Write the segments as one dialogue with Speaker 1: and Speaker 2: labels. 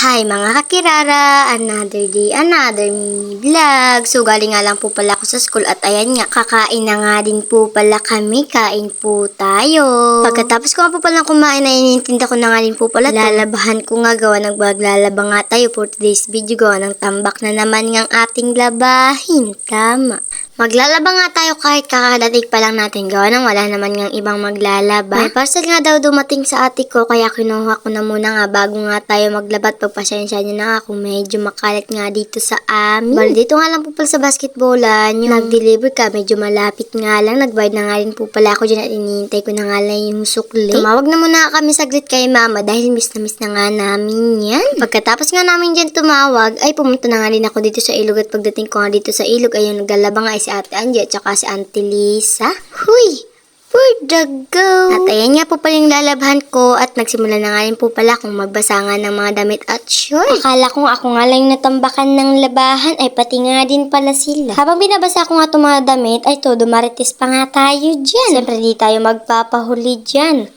Speaker 1: Hi mga kakirara! Another day, another mini vlog. So galing nga lang po pala ako sa school at ayan nga, kakain na nga din po pala kami. Kain po tayo. Pagkatapos ko nga po palang kumain na iniintinda ko na nga din po pala. Lalabahan ko nga gawa ng baglalaba nga tayo for today's video gawa ng tambak na naman ng ating labahin. Tama. Maglalaba nga tayo kahit kakadating pa lang natin gawa nang wala naman ngang ibang maglalaba. May parcel nga daw dumating sa ate ko kaya kinuha ko na muna nga bago nga tayo maglaba at pagpasensya niyo na nga kung medyo makalat nga dito sa amin. Bali dito nga lang po pala sa basketballan yung nag-deliver ka medyo malapit nga lang. Nagbayad na nga rin po pala ako dyan at inihintay ko na nga lang yung sukli. Tumawag na muna kami saglit kay mama dahil miss na miss na nga namin yan. Pagkatapos nga namin dyan tumawag ay pumunta na nga rin ako dito sa ilog at pagdating ko nga dito sa ilog ayun naglalaba nga ay si Ate Angie at saka si Auntie Lisa. Huy! Where'd the go? At ayan nga po pala yung lalabhan ko at nagsimula na nga rin po pala kung magbasa nga ng mga damit at short. Akala ko nga ako nga lang natambakan ng labahan ay pati nga din pala sila. Habang binabasa ko nga itong mga damit ay to dumaritis pa nga tayo dyan. Siyempre di tayo magpapahuli dyan.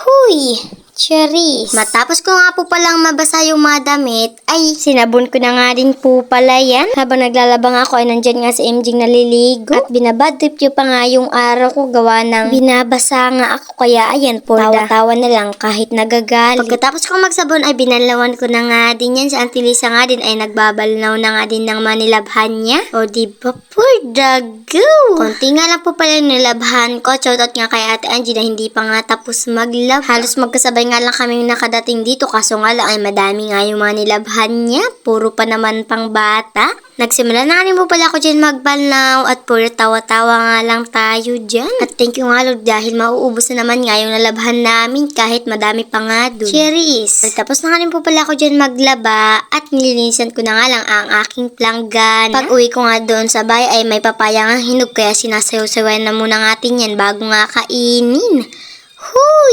Speaker 1: Huy! Cherries. Matapos ko nga po palang mabasa yung mga damit, ay sinabon ko na nga din po pala yan. Habang naglalabang ako ay nandyan nga si MJ naliligo. At binabad trip pa nga yung araw ko gawa ng binabasa nga ako. Kaya ayan po, tawa-tawa na lang kahit nagagalit. Pagkatapos ko magsabon ay binalawan ko na nga din yan. Si Auntie Lisa nga din ay nagbabalnaw na nga din ng manilabhan niya. O di ba poor dago? Konti nga lang po pala nilabhan ko. Shoutout nga kay Ate Angie na hindi pa nga tapos maglab. Halos magkasabay nga lang kaming nakadating dito kaso nga lang ay madami nga yung mga nilabhan niya. Puro pa naman pang bata. Nagsimula na rin po pala ako dyan magbalnaw at puro tawa-tawa nga lang tayo dyan. At thank you nga Lord dahil mauubos na naman nga yung nalabhan namin kahit madami pa nga dun. Cherries! Tapos na rin po pala ako dyan maglaba at nilinisan ko na nga lang ang aking planggana. Pag uwi ko nga doon sa bahay ay may papaya nga hinog kaya sinasayaw-sayawan na muna natin yan bago nga kainin.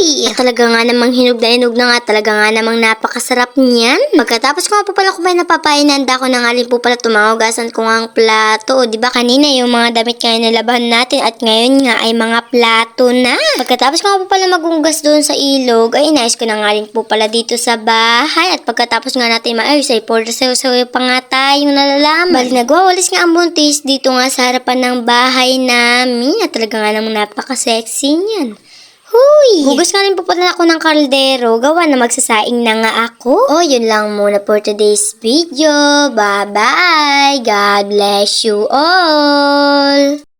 Speaker 1: At talaga nga namang hinog na hinog na nga. Talaga nga namang napakasarap niyan. Pagkatapos ko nga po pala kumain na papaya, nanda ko na nga rin po pala tumahugasan ko nga ang plato. O, di ba kanina yung mga damit kaya nalabahan natin at ngayon nga ay mga plato na. Pagkatapos ko nga po pala magunggas doon sa ilog, ay inayos ko na nga rin po pala dito sa bahay. At pagkatapos nga natin maayos ay for sayo pa nga tayong nalalaman. Bali nagwawalis nga ang buntis dito nga sa harapan ng bahay namin. At talaga nga namang napaka-sexy niyan. Huy! Hugas nga rin po pala ako ng kaldero. Gawa na magsasaing na nga ako. Oh, yun lang muna for today's video. Bye-bye! God bless you all!